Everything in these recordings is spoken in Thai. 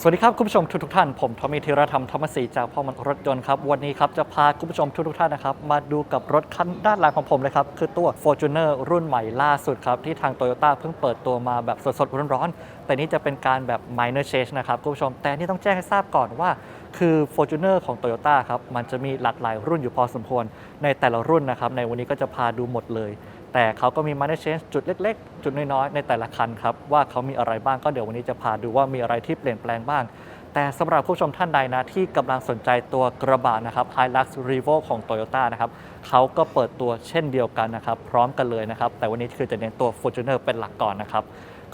สวัสดีครับคุณผู้ชมทุกทุกท่าน ผมทอมมี่ธีรธรรมธรรมศรีจากพ่อมันรถยนต์ครับ วันนี้ครับจะพาคุณผู้ชมทุกทุกท่านนะครับมาดูกับรถคันด้านหลังของผมเลยครับ คือตัว Fortuner รุ่นใหม่ล่าสุดครับ ที่ทาง Toyota เพิ่งเปิดตัวมาแบบสดๆร้อนๆแต่นี่จะเป็นการแบบ minor change นะครับคุณผู้ชมแต่นี่ต้องแจ้งให้ทราบก่อนว่าคือ Fortuner ของ Toyota ครับมันจะมีหลากหลายรุ่นอยู่พอสมควรในแต่ละรุ่นนะครับในวันนี้ก็จะพาดูหมดเลย แต่เขาก็มี minor change จุดเล็ก ๆ จุดน้อยๆในแต่ละคันครับ ว่าเขามีอะไรบ้างก็เดี๋ยววันนี้จะพาดูว่ามีอะไรที่เปลี่ยนแปลงบ้าง แต่สำหรับผู้ชมท่านใดนะที่กำลังสนใจตัวกระบะนะครับ Hilux Revo ของ Toyota นะครับ เขาก็เปิดตัวเช่นเดียวกันนะครับ พร้อมกันเลยนะครับ แต่วันนี้คือจะเน้นตัว Fortuner เป็นหลักก่อนนะครับ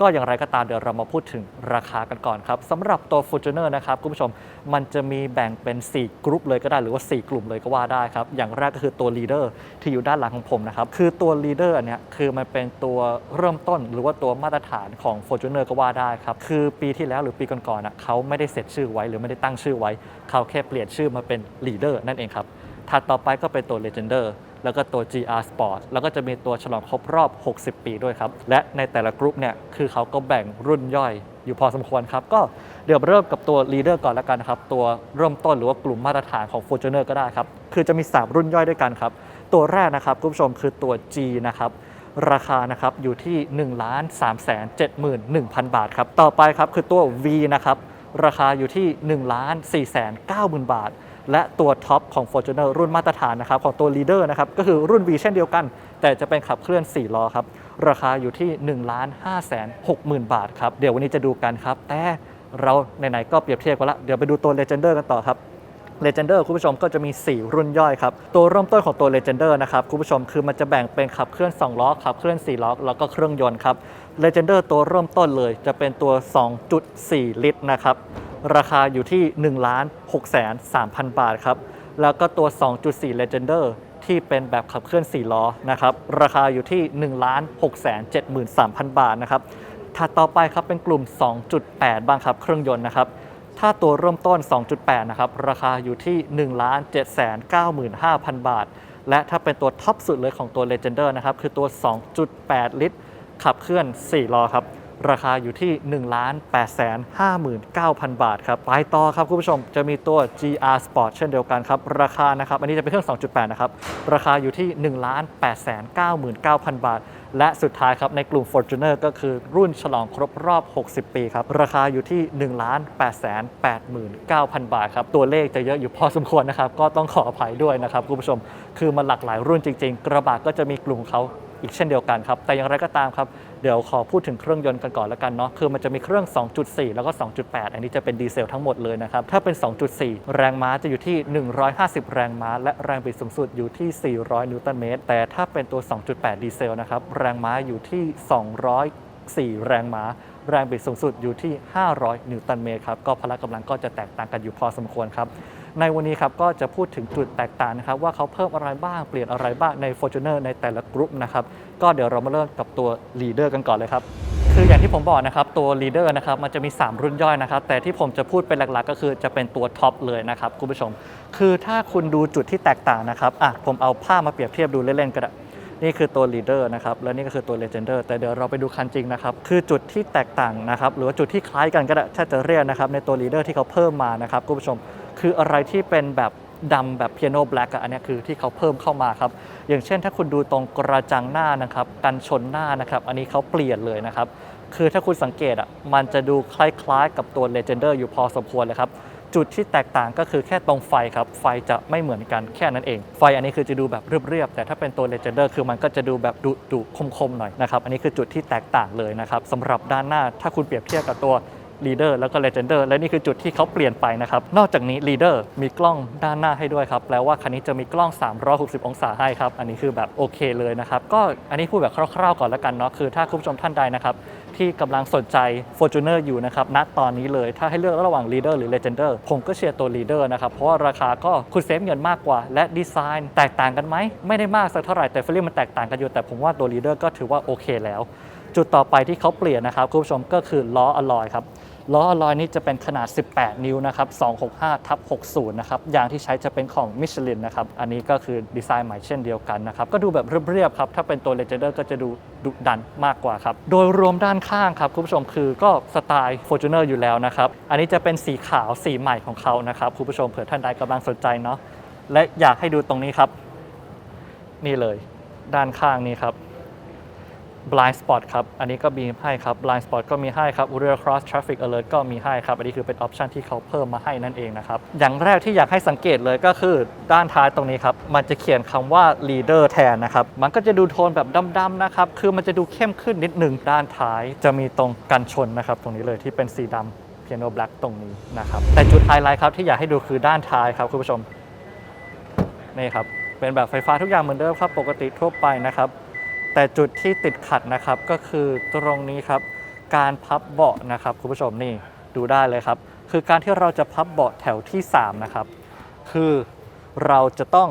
ก็อย่างไรก็ตามเดี๋ยวเรามาพูดถึงราคากันก่อนครับสำหรับตัว Fortuner นะครับคุณผู้ชมมันจะมีแบ่งเป็น 4 กรุ๊ปเลยก็ได้หรือว่า 4 กลุ่มเลยก็ว่าได้ครับ อย่างแรกก็คือตัว leader ที่อยู่ด้านหลังของผมนะครับ คือตัว leader อันเนี้ยคือมันเป็นตัวเริ่มต้นหรือว่าตัวมาตรฐานของ Fortuner ก็ว่าได้ครับ คือปีที่แล้วหรือปีก่อนๆอะเขาไม่ได้เสร็จชื่อไว้หรือไม่ได้ตั้งชื่อไว้ เขาแค่เปลี่ยนชื่อมาเป็น leader นั่นเองครับ ถัดต่อไปก็เป็นตัว Legender แล้วก็ตัว GR Sport แล้วก็จะมีตัวฉลองครบรอบ 60 ปีด้วยครับ และในแต่ละกรุ๊ปเนี่ย คือเขาก็แบ่งรุ่นย่อยอยู่พอสมควรครับ ก็เดี๋ยวเริ่มกับตัว Leader ก่อนล้วกันนะครับ ตัวเริ่มต้นหรือว่ากลุ่มมาตรฐานของ Fortuner ก็ได้ครับ คือจะมี 3 รุ่นย่อยด้วยกันครับ ตัวแรกนะครับคุณผู้ชมคือตัว G นะครับราคานะครับอยู่ที่ 1 3 7 1 0 0 0 บาทครับ ต่อไปครับคือตัว V นะครับ ราคาอยู่ที่ 1 4 9 0 0 0 0 บาท และตัวท็อปของ Fortuner รุ่นมาตรฐานนะครับของตัว Leader นะครับก็คือรุ่น V เช่นเดียวกัน แต่จะเป็นขับเคลื่อน 4 ล้อครับ ราคาอยู่ที่ 1 5 6 0 0 0 บาทครับ เดี๋ยววันนี้จะดูกันครับ แต่เราไหนๆก็เปรียบเทียบกันละเดี๋ยวไปดูตัว Legender กันต่อครับ Legender คุณผู้ชมก็จะมี 4 รุ่นย่อยครับ ตัวเริ่มต้นของตัว Legender นะครับคุณผู้ชมคือมันจะแบ่งเป็นขับเคลื่อน 2 ล้อ ขับเคลื่อน 4 ล้อ แล้วก็เครื่องยนต์ครับ Legender ตัวเริ่มต้นเลยจะเป็นตัว 2.4 ลิตรนะครับ ราคาอยู่ที่ 1 6 3 0 0 0 บาทครับ แล้วก็ตัว 2.4 Legender ที่เป็นแบบขับเคลื่อน 4 ล้อนะครับ ราคาอยู่ที่ 1 6 7 3 0 0 0 บาทนะครับ ถัดต่อไปครับเป็นกลุ่ม 2.8 บ้างครับ เครื่องยนต์นะครับ ถ้าตัวเริ่มต้น 2.8 นะครับ ราคาอยู่ที่ 1 7 9 5 0 0 0 บาท และถ้าเป็นตัวท็อปสุดเลยของตัว Legender นะครับ คือตัว 2.8 ลิตร ขับเคลื่อน 4 ล้อครับ ราคาอยู่ที่ 1 8 5 9 0 0 0 บาทครับ ไปต่อครับคุณผู้ชมจะมีตัว GR Sport เช่นเดียวกันครับ ราคานะครับ อันนี้จะเป็นเครื่อง 2.8 นะครับ ราคาอยู่ที่ 1 8 9 9 0 0 0 บาท และสุดท้ายครับในกลุ่ม Fortuner ก็คือรุ่นฉลองครบรอบ 60 ปีครับ ราคาอยู่ที่ 1 8 8 9 0 0 0 บาทครับ ตัวเลขจะเยอะอยู่พอสมควรนะครับ ก็ต้องขออภัยด้วยนะครับคุณผู้ชม คือมันหลากหลายรุ่นจริง ๆ กระบะก็จะมีกลุ่มเขา อีกเช่นเดียวกันครับ แต่อย่างไรก็ตามครับ เดี๋ยวขอพูดถึงเครื่องยนต์กันก่อนแล้วกันเนาะ คือมันจะมีเครื่อง 2.4 แล้วก็ 2.8 อันนี้จะเป็นดีเซลทั้งหมดเลยนะครับ ถ้าเป็น 2.4 แรงม้าจะอยู่ที่ 150 แรงม้า และแรงบิดสูงสุดอยู่ที่ 400 นิวตันเมตร แต่ถ้าเป็นตัว 2.8 ดีเซลนะครับ แรงม้าอยู่ที่ 204 แรงม้าแรงบิดสูงสุดอยู่ที่ 500 นิวตันเมตรครับ ก็พละกำลังก็จะแตกต่างกันอยู่พอสมควรครับ ในวันนี้ครับก็จะพูดถึงจุดแตกต่างนะครับว่าเขาเพิ่มอะไรบ้างเปลี่ยนอะไรบ้างใน Fortuner ในแต่ละกรุ๊ปนะครับก็เดี๋ยวเรามาเริ่มกับตัว Leader กันก่อนเลยครับคืออย่างที่ผมบอกนะครับตัว Leader นะครับมันจะมี 3 รุ่นย่อยนะครับ แต่ที่ผมจะพูดเป็นหลักๆ ก็คือจะเป็นตัวท็อปเลยนะครับคุณผู้ชม คือถ้าคุณดูจุดที่แตกต่างนะครับอะผมเอาภาพมาเปรียบเทียบดูเล่นๆก็ได้นี่คือตัว leader นะครับและนี่ก็คือตัว legender แต่เดี๋ยวเราไปดูคันจริงนะครับคือจุดที่แตกต่างนะครับหรือว่าจุดที่คล้ายกันก็ได้ถ้าจะเรียกนะครับในตัว leader ที่เขาเพิ่มมานะครับคุณผู้ชม คืออะไรที่เป็นแบบดำแบบ piano black อะอันนี้คือที่เขาเพิ่มเข้ามาครับ อย่างเช่นถ้าคุณดูตรงกระจังหน้านะครับกันชนหน้านะครับ อันนี้เขาเปลี่ยนเลยนะครับ คือถ้าคุณสังเกตอะมันจะดูคล้ายๆ กับตัว legender อยู่พอสมควรเลยครับ จุดที่แตกต่างก็คือแค่ตรงไฟครับ ไฟจะไม่เหมือนกันแค่นั้นเอง ไฟอันนี้คือจะดูแบบเรียบๆแต่ถ้าเป็นตัว Legender คือมันก็จะดูแบบดุดุๆคมๆหน่อยนะครับอันนี้คือจุดที่แตกต่างเลยนะครับสำหรับด้านหน้าถ้าคุณเปรียบเทียบกับตัว Leader แล้วก็ Legender และนี่คือจุดที่เขาเปลี่ยนไปนะครับ นอกจากนี้ Leader มีกล้องด้านหน้าให้ด้วยครับแปลว่าคันนี้จะมีกล้อง 360 องศาให้ครับ อันนี้คือแบบโอเคเลยนะครับ ก็อันนี้พูดแบบคร่าวๆก่อนแล้วกันเนาะคือถ้าคุณผู้ชมท่านใดนะครับที่กำลังสนใจ Fortuner อยู่นะครับณตอนนี้เลยถ้าให้เลือกระหว่าง Leader หรือ Legender ผมก็เชียร์ตัว Leader นะครับเพราะว่าราคาก็คุณเซฟเงินมากกว่า และดีไซน์แตกต่างกันไหมไม่ได้มากสักเท่าไหร่แต่ฟีลลิ่มันแตกต่างกันอยู่แต่ผมว่าตัว Leader ก็ถือว่าโอเคแล้ว จุดต่อไปที่เขาเปลี่ยนนะครับคุณผู้ชมก็คือล้ออลอยครับ ล้อลอยนี้จะเป็นขนาด 18 นิ้วนะครับ 265ทับ60 นะครับ ยางที่ใช้จะเป็นของมิชลินนะครับ อันนี้ก็คือดีไซน์ใหม่เช่นเดียวกันนะครับ ก็ดูแบบเรียบๆครับ ถ้าเป็นตัว Legender ก็จะดูดุดันมากกว่าครับ โดยรวมด้านข้างครับคุณผู้ชมคือก็สไตล์ Fortuner อยู่แล้วนะครับ อันนี้จะเป็นสีขาวสีใหม่ของเขานะครับคุณผู้ชมเผื่อท่านใดกำลังสนใจเนาะ และอยากให้ดูตรงนี้ครับ นี่เลย ด้านข้างนี้ครับ blind spot ครับ อันนี้ก็มีให้ครับ blind spot ก็มีให้ครับ rear cross traffic alert ก็มีให้ครับ อันนี้คือเป็นออปชันที่เขาเพิ่มมาให้นั่นเองนะครับ อย่างแรกที่อยากให้สังเกตเลยก็คือด้านท้ายตรงนี้ครับ มันจะเขียนคำว่า leader แทนนะครับ มันก็จะดูโทนแบบดำๆนะครับ คือมันจะดูเข้มขึ้นนิดหนึ่งด้านท้ายจะมีตรงกันชนนะครับ ตรงนี้เลยที่เป็นสีดำ piano black ตรงนี้นะครับ แต่จุดไฮไลท์ครับที่อยากให้ดูคือด้านท้ายครับคุณผู้ชม นี่ครับ เป็นแบบไฟฟ้าทุกอย่างเหมือนเดิมครับ ปกติทั่วไปนะครับ แต่จุดที่ติดขัดนะครับก็คือตรงนี้ครับการพับเบาะนะครับคุณผู้ชมนี่ดูได้เลยครับ คือการที่เราจะพับเบาะแถวที่ 3 นะครับ คือเราจะต้อง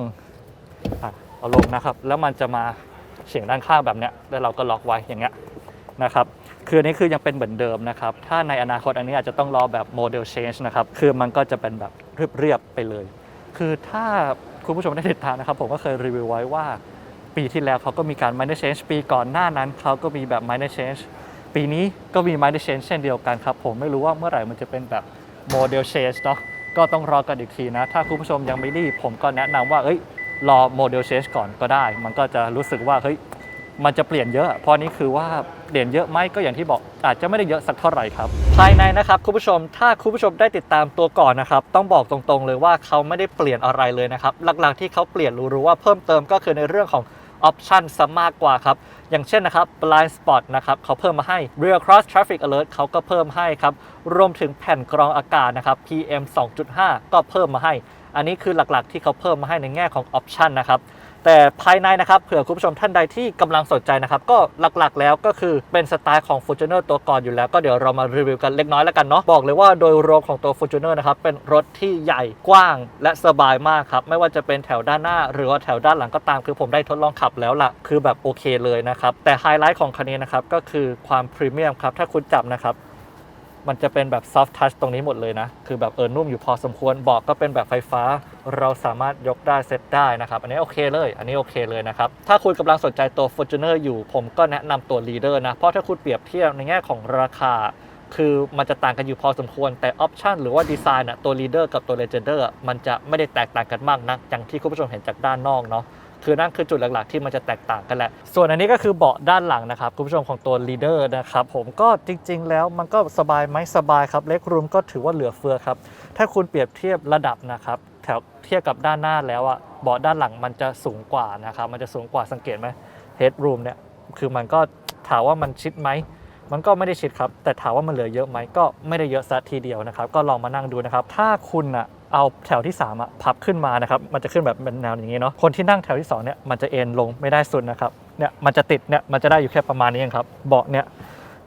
เอาลงนะครับ แล้วมันจะมาเฉียงด้านข้างแบบเนี้ยแล้วเราก็ล็อกไว้อย่างเงี้ยนะครับคืออันนี้คือยังเป็นเหมือนเดิมนะครับ ถ้าในอนาคตอันนี้อาจจะต้องรอแบบโมเดล change นะครับ คือมันก็จะเป็นแบบเรียบๆไปเลย คือถ้าคุณผู้ชมได้ติดตามนะครับ ผมก็เคยรีวิวไว้ว่า ปีที่แล้วเขาก็มีการ minor change ปีก่อนหน้านั้นเขาก็มีแบบ minor change ปีนี้ก็มี minor change เช่นเดียวกันครับ ผมไม่รู้ว่าเมื่อไหร่มันจะเป็นแบบ model change เนาะก็ต้องรอกันอีกทีนะ ถ้าคุณผู้ชมยังไม่รีบผมก็แนะนำว่าเอ้ยรอ model change ก่อนก็ได้ มันก็จะรู้สึกว่าเฮ้ยมันจะเปลี่ยนเยอะ เพราะนี่คือว่าเปลี่ยนเยอะไหมก็อย่างที่บอกอาจจะไม่ได้เยอะสักเท่าไหร่ครับ ภายในนะครับคุณผู้ชมถ้าคุณผู้ชมได้ติดตามตัวก่อนนะครับ ต้องบอกตรงๆเลยว่าเขาไม่ได้เปลี่ยนอะไรเลยนะครับ หลักๆที่เขาเปลี่ยนรู้ๆว่าเพิ่มเติมก็คือในเรื่องของ ออปชันซะมากกว่าครับ อย่างเช่นนะครับ blind spot นะครับเขาเพิ่มมาให้ rear cross traffic alert เขาก็เพิ่มให้ครับ รวมถึงแผ่นกรองอากาศนะครับ PM 2.5 ก็เพิ่มมาให้ อันนี้คือหลักๆที่เขาเพิ่มมาให้ในแง่ของออปชันนะครับ แต่ภายในนะครับเผื่อคุณผู้ชมท่านใดที่กำลังสนใจนะครับ ก็หลักๆ แล้วก็คือเป็นสไตล์ของ Fortuner ตัวก่อนอยู่แล้ว ก็เดี๋ยวเรามารีวิวกันเล็กน้อยแล้วกันเนาะบอกเลยว่าโดยรวมของตัว Fortuner นะครับเป็นรถที่ใหญ่กว้างและสบายมากครับไม่ว่าจะเป็นแถวด้านหน้า หรือว่าแถวด้านหลังก็ตามคือผมได้ทดลองขับแล้วล่ะคือแบบโอเคเลยนะครับแต่ไฮไลท์ของคันนี้นะครับก็คือความพรีเมียมครับถ้าคุณจับนะครับ มันจะเป็นแบบซอฟ t ์ทัชตรงนี้หมดเลยนะ คือแบบเออนุ่มอยู่พอสมควรเบอกก็เป็นแบบไฟฟ้า เราสามารถยกได้เซตได้นะครับ อันนี้โอเคเลย อันนี้โอเคเลยนะครับ ถ้าคุณกำลังสนใจตัว Fortuner อยู่ ผมก็แนะนำตัว Leader นะ เพราะถ้าคุณเปรียบเทียบในแง่ของราคา คือมันจะต่างกันอยู่พอสมควร แต่ออปชันหรือว่าดีไซน์อะตัว Leader กับตัว Legender มันจะไม่ได้แตกต่างกันมากนะอย่างที่คุณผู้ชมเห็นจากด้านนอกเนาะ คือนั่นคือจุดหลักๆ ที่มันจะแตกต่างกันแหละ ส่วนอันนี้ก็คือเบาะด้านหลังนะครับคุณผู้ชมของตัว leader นะครับผมก็จริง ๆ แล้วมันก็สบายไหมสบายครับเล็กรูมก็ถือว่าเหลือเฟือครับ ถ้าคุณเปรียบเทียบระดับนะครับแถวเทียบกับด้านหน้าแล้วอะเบาะด้านหลังมันจะสูงกว่านะครับมันจะสูงกว่าสังเกตไหม head room เนี่ยคือมันก็ถามว่ามันชิดไหมมันก็ไม่ได้ชิดครับ แต่ถามว่ามันเหลือเยอะไหมก็ไม่ได้เยอะซะทีเดียวนะครับ ก็ลองมานั่งดูนะครับ ถ้าคุณอะ เอาแถวที่3อะพับขึ้นมานะครับ มันจะขึ้นแบบเป็นแนวอย่างนี้เนาะ คนที่นั่งแถวที่2เนี่ยมันจะเอ็นลงไม่ได้สุดนะครับ เนี่ยมันจะติดเนี่ยมันจะได้อยู่แค่ประมาณนี้เองครับ เบาะเนี่ย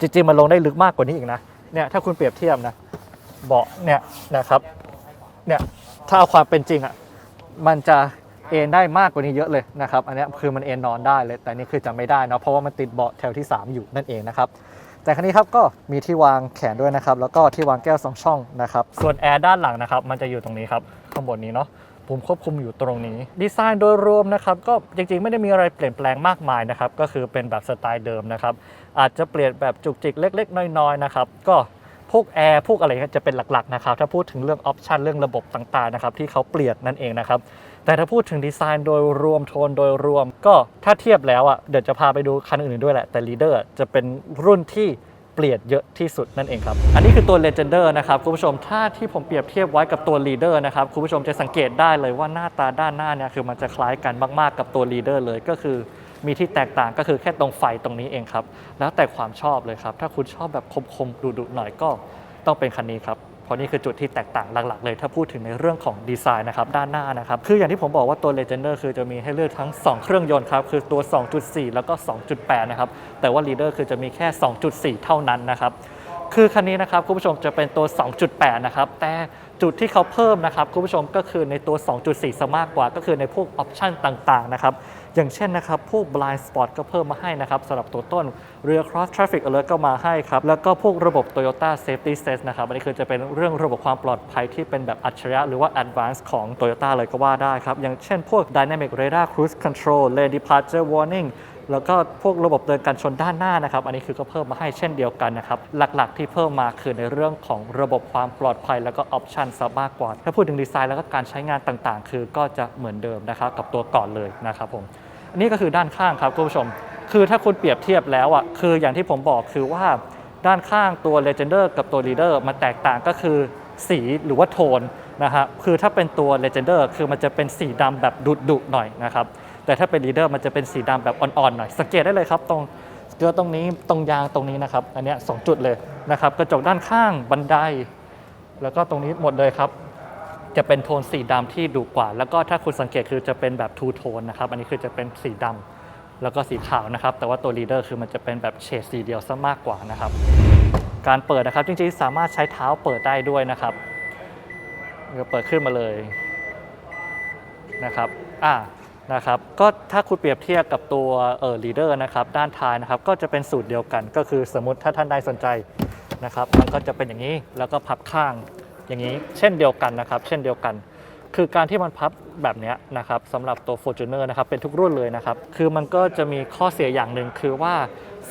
จริงๆมันลงได้ลึกมากกว่านี้อีกนะ เนี่ยถ้าคุณเปรียบเทียบนะ เบาะเนี่ยนะครับ เนี่ยถ้าเอาความเป็นจริงอะมันจะเอนได้มากกว่านี้เยอะเลยนะครับ อันนี้คือมันเอนนอนได้เลย แต่นี่คือจะไม่ได้นะเพราะว่ามันติดเบาะแถวที่ 3 อยู่นั่นเองนะครับ แต่คันนี้ครับก็มีที่วางแขนด้วยนะครับ แล้วก็ที่วางแก้วสองช่องนะครับ ส่วนแอร์ด้านหลังนะครับ มันจะอยู่ตรงนี้ครับ ข้างบนนี้เนาะปุ่มควบคุมอยู่ตรงนี้ ดีไซน์โดยรวมนะครับ ก็จริงๆ ไม่ได้มีอะไรเปลี่ยนแปลงมากมายนะครับ ก็คือเป็นแบบสไตล์เดิมนะครับ อาจจะเปลี่ยนแบบจุกจิกเล็ก ๆ น้อยๆนะครับ ก็พวกแอร์พวกอะไรจะเป็นหลักๆนะครับ ถ้าพูดถึงเรื่องออปชันเรื่องระบบต่างๆนะครับที่เขาเปลี่ยนนั่นเองนะครับ แต่ถ้าพูดถึงดีไซน์โดยรวมโทนโดยรวม ก็ถ้าเทียบแล้วอะเดี๋ยวจะพาไปดูคันอื่นๆด้วยแหละ แต่ Leader จะเป็นรุ่นที่เปลี่ยนเยอะที่สุดนั่นเองครับ อันนี้คือตัว Legender นะครับ คุณผู้ชมถ้าที่ผมเปรียบเทียบไว้กับตัว Leader นะครับ คุณผู้ชมจะสังเกตได้เลยว่าหน้าตาด้านหน้าเนี่ยคือมันจะคล้ายกันมาก ๆ กับตัว Leader เลยก็คือมีที่แตกต่างก็คือแค่ตรงไฟตรงนี้เองครับ แล้วแต่ความชอบเลยครับ ถ้าคุณชอบแบบคมๆดุๆหน่อยก็ต้องเป็นคันนี้ครับ เพราะนี่คือจุดที่แตกต่างหลักๆเลย ถ้าพูดถึงในเรื่องของดีไซน์นะครับด้านหน้านะครับคืออย่างที่ผมบอกว่าตัว Legender คือจะมีให้เลือกทั้ง 2 เครื่องยนต์ครับคือตัว 2.4 แล้วก็ 2.8 นะครับแต่ว่า Leader คือจะมีแค่ 2.4 เท่านั้นนะครับคือคันนี้นะครับคุณผู้ชมจะเป็นตัว 2.8 นะครับ แต่จุดที่เขาเพิ่มนะครับคุณผู้ชมก็คือในตัว 2.4 ซะมากกว่า ก็คือในพวกออปชันต่างๆ นะครับ อย่างเช่นนะครับพวก blind spot ก็เพิ่มมาให้นะครับสำหรับตัวต้นเรือ cross traffic alert ก็มาให้ครับ แล้วก็พวกระบบ Toyota safety sense นะครับ อันนี้คือจะเป็นเรื่องระบบความปลอดภัยที่เป็นแบบอัจฉริยะหรือว่า advanced ของ Toyota เลยก็ว่าได้ครับ อย่างเช่นพวก dynamic radar cruise control lane departure warning แล้วก็พวกระบบเตือนการชนด้านหน้านะครับ อันนี้คือก็เพิ่มมาให้เช่นเดียวกันนะครับ หลักๆที่เพิ่มมาคือในเรื่องของระบบความปลอดภัย แล้วก็ออปชันซะมากกว่า ถ้าพูดถึงดีไซน์แล้วก็การใช้งานต่างๆ คือก็จะเหมือนเดิมนะครับกับตัวก่อนเลยนะครับผม อันนี้ก็คือด้านข้างครับคุณผู้ชม คือถ้าคุณเปรียบเทียบแล้วอะคืออย่างที่ผมบอกคือว่าด้านข้างตัว Legender กับตัว Leader มันแตกต่างก็คือสีหรือว่าโทนนะฮะคือถ้าเป็นตัว Legender คือมันจะเป็นสีดำแบบดุๆหน่อยนะครับ แต่ถ้าเป็น Leader มันจะเป็นสีดำแบบอ่อนๆหน่อย สังเกตได้เลยครับตรงเกลือตรงนี้ตรงยางตรงนี้นะครับ อันนี้สองจุดเลยนะครับ กระจกด้านข้างบันได แล้วก็ตรงนี้หมดเลยครับ จะเป็นโทนสีดำที่ดุกว่า แล้วก็ถ้าคุณสังเกตคือจะเป็นแบบทูโทนนะครับ อันนี้คือจะเป็นสีดำแล้วก็สีขาวนะครับ แต่ว่าตัวลีดเดอร์คือมันจะเป็นแบบเฉดสีเดียวซะมากกว่านะครับ การเปิดนะครับจริงๆ สามารถใช้เท้าเปิดได้ด้วยนะครับก็เปิดขึ้นมาเลยนะครับ อ่า นะครับ ก็ถ้าคุณเปรียบเทียบกับตัวเออลีดเดอร์นะครับ ด้านท้ายนะครับ ก็จะเป็นสูตรเดียวกัน ก็คือสมมติถ้าท่านใดสนใจนะครับ มันก็จะเป็นอย่างนี้ แล้วก็พับข้าง อย่างนี้เช่นเดียวกันนะครับ เช่นเดียวกัน คือการที่มันพับแบบนี้นะครับสำหรับตัว Fortuner นะครับเป็นทุกรุ่นเลยนะครับ คือมันก็จะมีข้อเสียอย่างหนึ่งคือว่า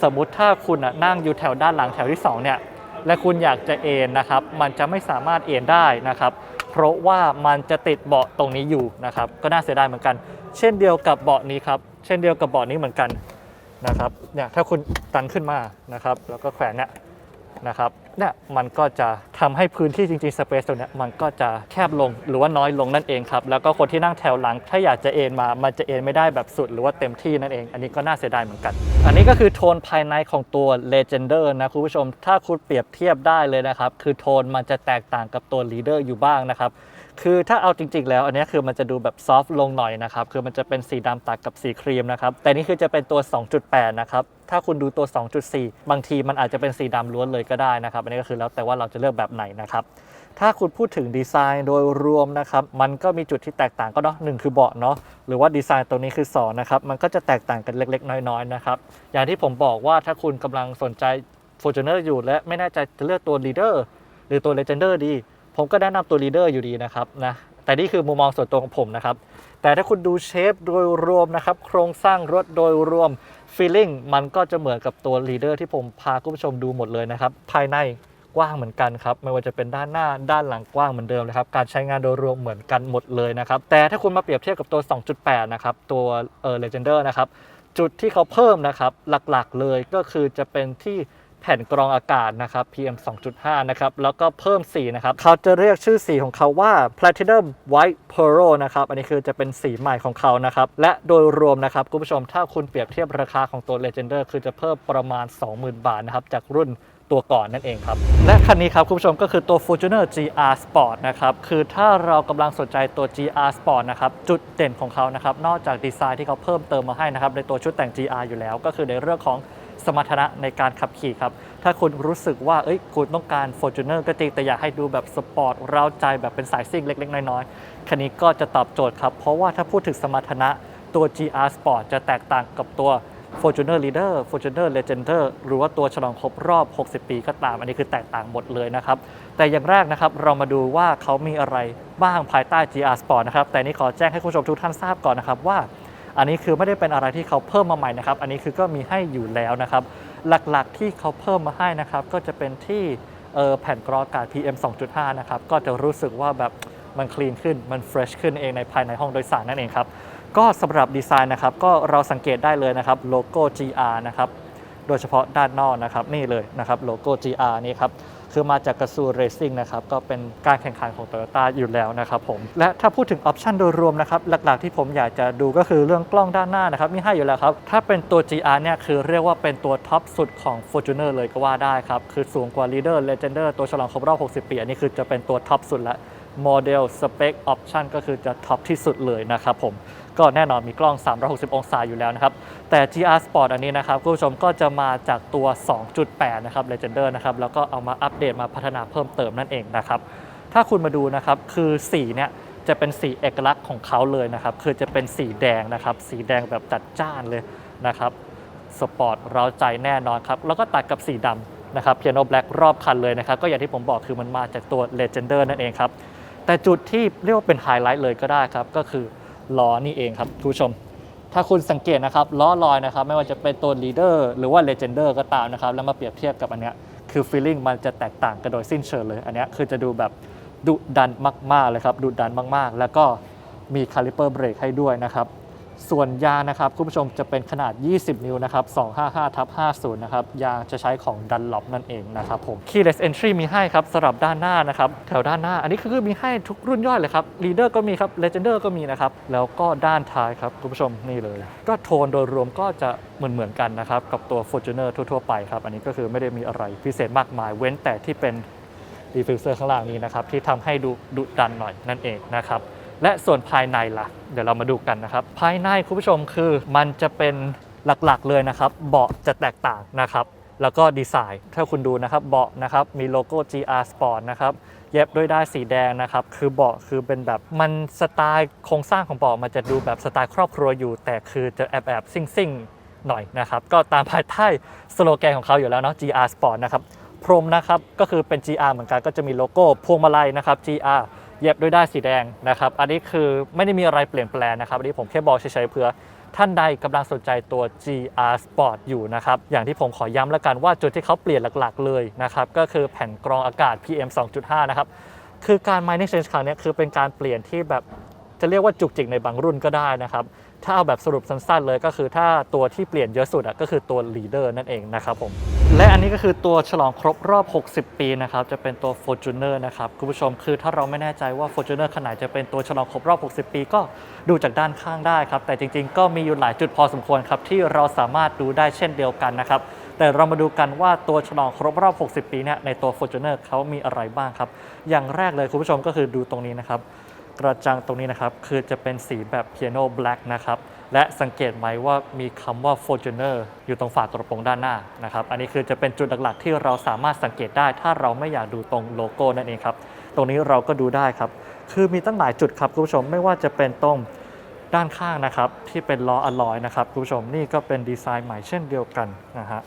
สมมติถ้าคุณนั่งอยู่แถวด้านหลังแถวที่สองเนี่ยและคุณอยากจะเอนนะครับ มันจะไม่สามารถเอนได้นะครับ เพราะว่ามันจะติดเบาะตรงนี้อยู่นะครับ ก็น่าเสียดายเหมือนกัน เช่นเดียวกับเบาะนี้ครับ เช่นเดียวกับเบาะนี้เหมือนกันนะครับ เนี่ยถ้าคุณตันขึ้นมานะครับ แล้วก็แขวนเนี่ยนะครับ เนี่ยมันก็จะทำให้พื้นที่จริงๆสเปซตรงนี้มันก็จะแคบลงหรือว่าน้อยลงนั่นเองครับแล้วก็คนที่นั่งแถวหลัง ถ้าอยากจะเอนมามันจะเอนไม่ได้แบบสุดหรือว่าเต็มที่นั่นเอง อันนี้ก็น่าเสียดายเหมือนกัน อันนี้ก็คือโทนภายในของตัว Legender นะคุณผู้ชม ถ้าคุณเปรียบเทียบได้เลยนะครับคือโทนมันจะแตกต่างกับตัว Leader อยู่บ้างนะครับ คือถ้าเอาจริง ๆ แล้วอันนี้คือมันจะดูแบบซอฟต์ลงหน่อยนะครับ คือมันจะเป็นสีดำตัดกับสีครีมนะครับ แต่นี่คือจะเป็นตัว 2.8 นะครับ ถ้าคุณดูตัว 2.4 บางทีมันอาจจะเป็นสีดำล้วนเลยก็ได้นะครับ อันนี้ก็คือแล้วแต่ว่าเราจะเลือกแบบไหนนะครับ ถ้าคุณพูดถึงดีไซน์โดยรวมนะครับ มันก็มีจุดที่แตกต่างก็เนาะหนึ่งคือเบาะเนาะ หรือว่าดีไซน์ตัวนี้คือสอนะครับ มันก็จะแตกต่างกันเล็ก ๆ น้อยๆนะครับ อย่างที่ผมบอกว่าถ้าคุณกำลังสนใจ Fortuner อยู่และไม่แน่ใจจะเลือกตัว Leader หรือตัว Legender ดี ผมก็แนะนำตัว Leader อยู่ดีนะครับนะแต่นี่คือมุมมองส่วนตัวของผมนะครับ แต่ถ้าคุณดูเชฟโดยรวมนะครับ โครงสร้างรถโดยรวม feeling มันก็จะเหมือนกับตัว Leader ที่ผมพาคุณผู้ชมดูหมดเลยนะครับ ภายในกว้างเหมือนกันครับ ไม่ว่าจะเป็นด้านหน้าด้านหลังกว้างเหมือนเดิมเลยครับ การใช้งานโดยรวมเหมือนกันหมดเลยนะครับ แต่ถ้าคุณมาเปรียบเทียบกับตัว 2.8 นะครับ ตัวเออ Legender นะครับ จุดที่เขาเพิ่มนะครับ หลักๆเลยก็คือจะเป็นที่ แผ่นกรองอากาศนะครับ PM 2.5 นะครับ แล้วก็เพิ่มสีนะครับ เขาจะเรียกชื่อสีของเขาว่า Platinum White Pearl นะครับ อันนี้คือจะเป็นสีใหม่ของเขานะครับ และโดยรวมนะครับ คุณผู้ชมถ้าคุณเปรียบเทียบราคาของตัว Legender คือจะเพิ่มประมาณ 20,000 บาทนะครับ จากรุ่นตัวก่อนนั่นเองครับ และคันนี้ครับ คุณผู้ชมก็คือตัว Fortuner GR Sport นะครับ คือถ้าเรากำลังสนใจตัว GR Sport นะครับ จุดเด่นของเขานะครับ นอกจากดีไซน์ที่เขาเพิ่มเติมมาให้นะครับ ในตัวชุดแต่ง GR อยู่แล้ว ก็คือในเรื่องของ สมรรถนะในการขับขี่ครับ ถ้าคุณรู้สึกว่าเอ้ยคุณต้องการ Fortuner ก็จริง แต่อยากให้ดูแบบสปอร์ตเร้าใจแบบเป็นสายซิ่งเล็ก ๆ น้อยๆ คันนี้ก็จะตอบโจทย์ครับ เพราะว่าถ้าพูดถึงสมรรถนะตัว GR Sport จะแตกต่างกับตัว Fortuner Leader Fortuner Legender หรือว่าตัวฉลองครบรอบ 60 ปีก็ตาม อันนี้คือแตกต่างหมดเลยนะครับ แต่อย่างแรกนะครับเรามาดูว่าเขามีอะไรบ้างภายใต้ GR Sport นะครับ แต่นี้ขอแจ้งให้คุณผู้ชมทุกท่านทราบก่อนนะครับว่า อันนี้คือไม่ได้เป็นอะไรที่เขาเพิ่มมาใหม่นะครับ อันนี้คือก็มีให้อยู่แล้วนะครับ หลักๆที่เขาเพิ่มมาให้นะครับก็จะเป็นที่แผ่นกรองอากาศ PM 2.5 นะครับ ก็จะรู้สึกว่าแบบมันคลีนขึ้น มันเฟรชขึ้นเองในภายในห้องโดยสารนั่นเองครับ ก็สำหรับดีไซน์นะครับ ก็เราสังเกตได้เลยนะครับโลโก้ GR นะครับ โดยเฉพาะด้านนอกนะครับ นี่เลยนะครับโลโก้ GR นี่ครับ คือมาจากกระซูเรซิ่งนะครับก็เป็นการแข่งขันของ Toyota อยู่แล้วนะครับผมและถ้าพูดถึงออปชันโดยรวมนะครับหลักๆที่ผมอยากจะดูก็คือเรื่องกล้องด้านหน้านะครับมีให้อยู่แล้วครับถ้าเป็นตัว GR เนี่ยคือเรียกว่าเป็นตัวท็อปสุดของ Fortuner เลยก็ว่าได้ครับคือสูงกว่า Leader Legender ตัวฉลองครบรอบ 60 ปีอันนี้คือจะเป็นตัวท็อปสุดละโมเดลสเปคออปชันก็คือจะท็อปที่สุดเลยนะครับผม ก็แน่นอนมีกล้อง 360 องศาอยู่แล้วนะครับ แต่ GR Sport อันนี้นะครับคุณผู้ชมก็จะมาจากตัว 2.8 นะครับ Legender นะครับ แล้วก็เอามาอัปเดตมาพัฒนาเพิ่มเติมนั่นเองนะครับ ถ้าคุณมาดูนะครับ คือสีเนี่ยจะเป็นสีเอกลักษณ์ของเขาเลยนะครับ คือจะเป็นสีแดงนะครับ สีแดงแบบจัดจ้านเลยนะครับสปอร์ตเราใจแน่นอนครับ แล้วก็ตัดกับสีดำนะครับเพียโนแบล็กรอบคันเลยนะครับ ก็อย่างที่ผมบอกคือมันมาจากตัว Legender นั่นเองครับ แต่จุดที่เรียกว่าเป็นไฮไลท์เลยก็ได้ครับ ก็คือ ล้อนี่เองครับคุณผู้ชม ถ้าคุณสังเกตนะครับล้อลอยนะครับ ไม่ว่าจะเป็นตัว Leader หรือว่า Legender ก็ตามนะครับ แล้วมาเปรียบเทียบกับอันเนี้ยคือ feeling มันจะแตกต่างกันโดยสิ้นเชิงเลย อันเนี้ยคือจะดูแบบดุดันมากๆเลยครับดุดันมากๆ แล้วก็มีคาลิเปอร์เบรกให้ด้วยนะครับ ส่วนยางนะครับคุณผู้ชมจะเป็นขนาด 20 นิ้วนะครับ 255ทับ50 นะครับ ยางจะใช้ของดันล็อปนั่นเองนะครับผม Keyless Entry มีให้ครับสำหรับด้านหน้านะครับ แถวด้านหน้า อันนี้คือมีให้ทุกรุ่นย่อยเลยครับ Leader ก็มีครับ Legender ก็มีนะครับ แล้วก็ด้านท้ายครับคุณผู้ชมนี่เลย ก็โทนโดยรวมก็จะเหมือนเหมือนๆกันนะครับกับตัว Fortuner ทั่วๆไปครับอันนี้ก็คือไม่ได้มีอะไรพิเศษมากมายเว้นแต่ที่เป็นดีฟิวเซอร์ข้างล่างนี้นะครับที่ทำให้ดูดุดันหน่อยนั่นเองนะครับ และส่วนภายในล่ะ เดี๋ยวเรามาดูกันนะครับ ภายในคุณผู้ชมคือมันจะเป็นหลักๆเลยนะครับ เบาะจะแตกต่างนะครับ แล้วก็ดีไซน์ ถ้าคุณดูนะครับเบาะนะครับมีโลโก้ GR Sport นะครับเย็บด้วยด้ายสีแดงนะครับ คือเบาะคือเป็นแบบมันสไตล์โครงสร้างของเบาะมันจะดูแบบสไตล์ครอบครัวอยู่ แต่คือจะแอบแอบซิ่งซิ่งๆหน่อยนะครับ ก็ตามภายใต้สโลแกนของเขาอยู่แล้วเนาะ GR Sport นะครับ พรมนะครับ ก็คือเป็น GR เหมือนกันก็จะมีโลโก้พวงมาลัยนะครับ GR เย็บด้วยด้ายสีแดงนะครับ อันนี้คือไม่ได้มีอะไรเปลี่ยนแปลงนะครับ อันนี้ผมแค่บอกเฉยๆเพื่อท่านใดกำลังสนใจตัว GR Sport อยู่นะครับ อย่างที่ผมขอย้ำแล้วกันว่าจุดที่เขาเปลี่ยนหลักๆ เลยนะครับ ก็คือแผ่นกรองอากาศ PM 2.5 นะครับ คือการ mining change ครั้งเนี้ยคือเป็นการเปลี่ยนที่แบบจะเรียกว่าจุกจิกในบางรุ่นก็ได้นะครับ ถ้าเอาแบบสรุปสั้นๆเลยก็คือถ้าตัวที่เปลี่ยนเยอะสุดอะก็คือตัว leader นั่นเองนะครับผม และอันนี้ก็คือตัวฉลองครบรอบ 60 ปีนะครับจะเป็นตัว Fortuner นะครับคุณผู้ชมคือถ้าเราไม่แน่ใจว่า Fortuner ขนาดจะเป็นตัวฉลองครบรอบ 60 ปี ก็ดูจากด้านข้างได้ครับแต่จริงๆ ก็มีอยู่หลายจุดพอสมควรครับที่เราสามารถดูได้เช่นเดียวกันนะครับแต่เรามาดูกันว่าตัวฉลองครบรอบ 60 ปีเนี่ยในตัว Fortuner เขามีอะไรบ้างครับอย่างแรกเลยคุณผู้ชมก็คือดูตรงนี้นะครับ กระจังตรงนี้นะครับ คือจะเป็นสีแบบ piano black นะครับ และสังเกตไหมว่ามีคำว่า Fortuner อยู่ตรงฝากระโปรงด้านหน้านะครับ อันนี้คือจะเป็นจุดหลักๆ ที่เราสามารถสังเกตได้ ถ้าเราไม่อยากดูตรงโลโก้นั่นเองครับ ตรงนี้เราก็ดูได้ครับ คือมีตั้งหลายจุดครับคุณผู้ชม ไม่ว่าจะเป็นตรงด้านข้างนะครับ ที่เป็นล้ออลลอยนะครับคุณผู้ชม นี่ก็เป็นดีไซน์ใหม่เช่นเดียวกันนะฮะ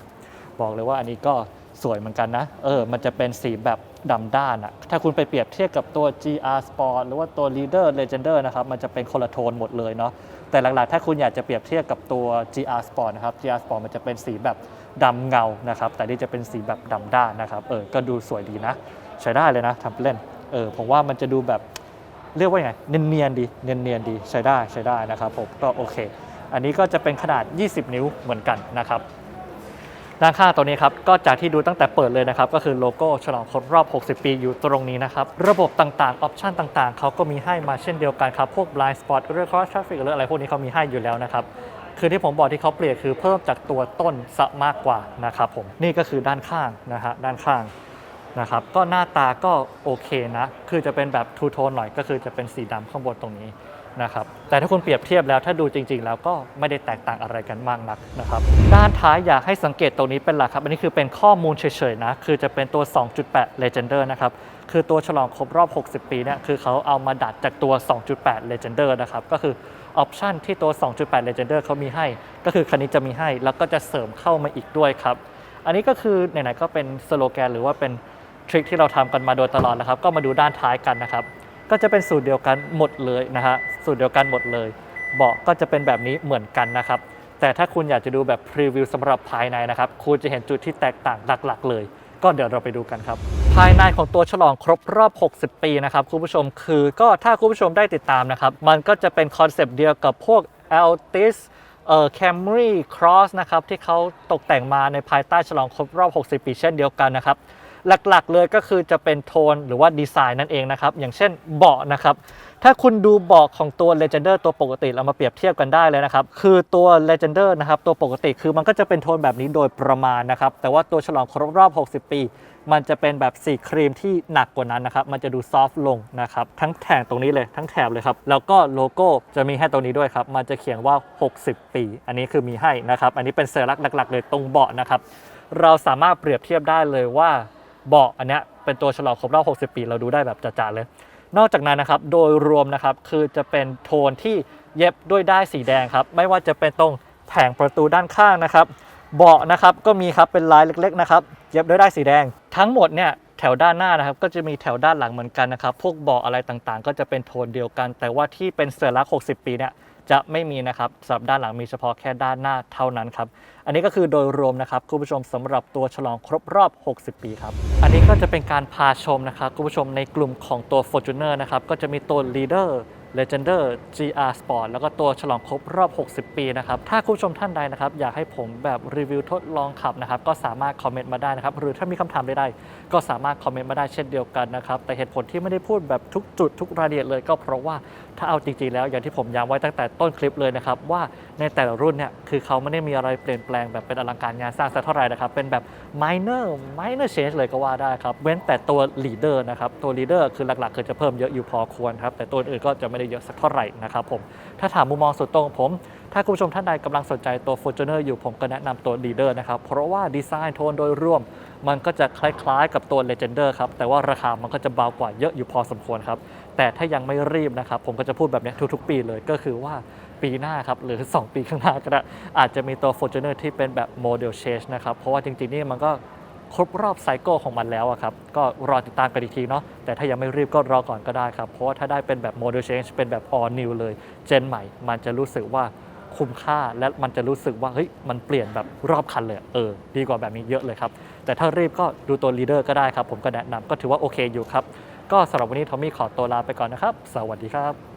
บอกเลยว่าอันนี้ก็สวยเหมือนกันนะ เออ มันจะเป็นสีแบบ ดำด้านอะถ้าคุณไปเปรียบเทียบกับตัว GR Sport หรือว่าตัว Leader Legender นะครับมันจะเป็นคนละโทนหมดเลยเนาะแต่หลักๆ ถ้าคุณอยากจะเปรียบเทียบกับตัว GR Sport นะครับ GR Sport มันจะเป็นสีแบบดำเงานะครับแต่นี่จะเป็นสีแบบดำด้านนะครับเออก็ดูสวยดีนะ ใช้ได้เลยนะทำเล่นเออผมว่ามันจะดูแบบเรียกว่าไงเนียนๆดีเนียนๆดีใช้ได้ใช้ได้นะครับผมก็โอเค อันนี้ก็จะเป็นขนาด 20 นิ้วเหมือนกันนะครับ ด้านข้างตัวนี้ครับก็จากที่ดูตั้งแต่เปิดเลยนะครับก็คือโลโก้ฉลองครบรอบ 60 ปีอยู่ตรงนี้นะครับระบบต่างๆออปชันต่างๆเขาก็มีให้มาเช่นเดียวกันครับพวก blind spot เรื่อง cross traffic หรืออะไรพวกนี้เขามีให้อยู่แล้วนะครับคือที่ผมบอกที่เขาเปลี่ยนคือเพิ่มจากตัวต้นซะมากกว่านะครับผมนี่ก็คือด้านข้างนะฮะด้านข้างนะครับก็หน้าตาก็โอเคนะ คือจะเป็นแบบทูโทนหน่อยก็คือจะเป็นสีดำข้างบนตรงนี้ นะครับแต่ถ้าคุณเปรียบเทียบแล้วถ้าดูจริง ๆ แล้วก็ไม่ได้แตกต่างอะไรกันมากนักนะครับด้านท้ายอยากให้สังเกตตรงนี้เป็นหลักครับ อันนี้คือเป็นข้อมูลเฉยๆนะ คือจะเป็นตัว 2.8 Legender นะครับ คือตัวฉลองครบรอบ 60 ปีเนี่ยคือเขาเอามาดัดจากตัว 2.8 Legender นะครับ ก็คือออปชันที่ตัว 2.8 Legender เขามีให้ ก็คือคันนี้จะมีให้แล้วก็จะเสริมเข้ามาอีกด้วยครับอันนี้ก็คือไหนๆก็เป็นสโลแกนหรือว่าเป็นทริคที่เราทำกันมาโดยตลอดนะครับก็มาดูด้านท้ายกันนะครับ ก็จะเป็นสูตรเดียวกันหมดเลยนะฮะสูตรเดียวกันหมดเลย เบาะก็จะเป็นแบบนี้เหมือนกันนะครับ แต่ถ้าคุณอยากจะดูแบบพรีวิวสำหรับภายในนะครับ คุณจะเห็นจุดที่แตกต่างหลัก ๆ เลย ก็เดี๋ยวเราไปดูกันครับ ภายในของตัวฉลองครบรอบ 60 ปีนะครับคุณผู้ชมคือก็ถ้าคุณผู้ชมได้ติดตามนะครับ มันก็จะเป็นคอนเซปต์เดียวกับพวก Altis เอ่อ Camry Cross นะครับที่เขาตกแต่งมาในภายใต้ฉลองครบรอบ 60 ปีเช่นเดียวกันนะครับ หลักๆ เลยก็คือจะเป็นโทนหรือว่าดีไซน์นั่นเองนะครับ อย่างเช่นเบาะนะครับถ้าคุณดูเบาะของตัว Legender ตัวปกติเรามาเปรียบเทียบกันได้เลยนะครับ คือตัว Legender นะครับตัวปกติคือมันก็จะเป็นโทนแบบนี้โดยประมาณนะครับ แต่ว่าตัวฉลองครบรอบ 60 ปี มันจะเป็นแบบสีครีมที่หนักกว่านั้นนะครับ มันจะดูซอฟต์ลงนะครับ ทั้งแถบตรงนี้เลยทั้งแถบเลยครับ แล้วก็โลโก้จะมีให้ตรงนี้ด้วยครับ มันจะเขียนว่า 60 ปี อันนี้คือมีให้นะครับ อันนี้เป็นสัญลักหลัก ๆ เลยตรงเบาะนะครับเราสามารถเปรียบเทียบได้เลยว่า เบาะอันเนี้ยเป็นตัวฉลองครบรอบ60 ปี เราดูได้แบบจ่าๆเลย นอกจากนั้นนะครับโดยรวมนะครับคือจะเป็นโทนที่เย็บด้วยด้ายสีแดงครับไม่ว่าจะเป็นตรงแผงประตูด้านข้างนะครับเบาะนะครับก็มีครับเป็นลายเล็กๆนะครับเย็บด้วยด้ายสีแดง ทั้งหมดเนี่ยแถวด้านหน้านะครับก็จะมีแถวด้านหลังเหมือนกันนะครับพวกเบาะอะไรต่างๆ ก็จะเป็นโทนเดียวกัน แต่ว่าที่เป็นเสือลัก60 ปีเนี่ย จะไม่มีนะครับสำหรับด้านหลังมีเฉพาะแค่ด้านหน้าเท่านั้นครับ อันนี้ก็คือโดยรวมนะครับคุณผู้ชมสำหรับตัวฉลองครบรอบ 60 ปีครับ อันนี้ก็จะเป็นการพาชมนะครับคุณผู้ชมในกลุ่มของตัว Fortuner นะครับก็จะมีตัว Leader Legender GR Sport แล้วก็ตัวฉลองครบรอบ 60 ปีนะครับ ถ้าคุณผู้ชมท่านใดนะครับ อยากให้ผมแบบรีวิวทดลองขับนะครับ ก็สามารถคอมเมนต์มาได้นะครับ หรือถ้ามีคำถามใดๆก็สามารถคอมเมนต์มาได้เช่นเดียวกันนะครับ แต่เหตุผลที่ไม่ได้พูดแบบทุกจุดทุกรายละเอียดเลยก็เพราะว่าถ้าเอาจริงๆแล้วอย่างที่ผมย้ำไว้ตั้งแต่ต้นคลิปเลยนะครับ ว่าในแต่ละรุ่นเนี่ยคือเขาไม่ได้มีอะไรเปลี่ยนแปลงแบบเป็นอลังการงานสร้างสักเท่าไหร่นะครับเป็นแบบ minor minor change เลยก็ว่าได้ครับเว้นแต่ตัว leader นะครับตัว leader คือหลักๆคือจะเพิ่มเยอะอยู่พอควรครับแต่ตัวอื่นก็จะไม่ได้เยอะสักเท่าไหร่นะครับผมถ้าถามมุมมองส่วนตัวของผม ถ้าคุณผู้ชมท่านใดกำลังสนใจตัว Fortuner อยู่ผมก็แนะนำตัว leader นะครับ เพราะว่าดีไซน์โทนโดยรวม มันก็จะคล้ายๆ กับตัว Legender ครับ แต่ว่าราคามันก็จะเบากว่าเยอะอยู่พอสมควรครับ แต่ถ้ายังไม่รีบนะครับ ผมก็จะพูดแบบนี้ทุกๆ ปีเลยก็คือว่าปีหน้าครับ หรือ 2 ปีข้างหน้าก็ได้อาจจะมีตัว Fortuner ที่เป็นแบบ Model Change นะครับ เพราะว่าจริงๆนี่มันก็ ครบรอบไซเคิลของมันแล้วอะครับ ก็รอติดตามกันอีกทีเนาะแต่ถ้ายังไม่รีบก็รอก่อนก็ได้ครับ เพราะว่าถ้าได้เป็นแบบ Model Change เป็นแบบ All New เลยเจนใหม่ มันจะรู้สึกว่าคุ้มค่าและมันจะรู้สึกว่าเฮ้ยมันเปลี่ยนแบบรอบคันเลยเออดีกว่าแบบนี้เยอะเลยครับ แต่ถ้ารีบก็ดูตัว Leader ก็ได้ครับ ผมก็แนะนำก็ถือว่าโอเคอยู่ครับ ก็สำหรับวันนี้ทอมมี่ขอตัวลาไปก่อนนะครับ สวัสดีครับ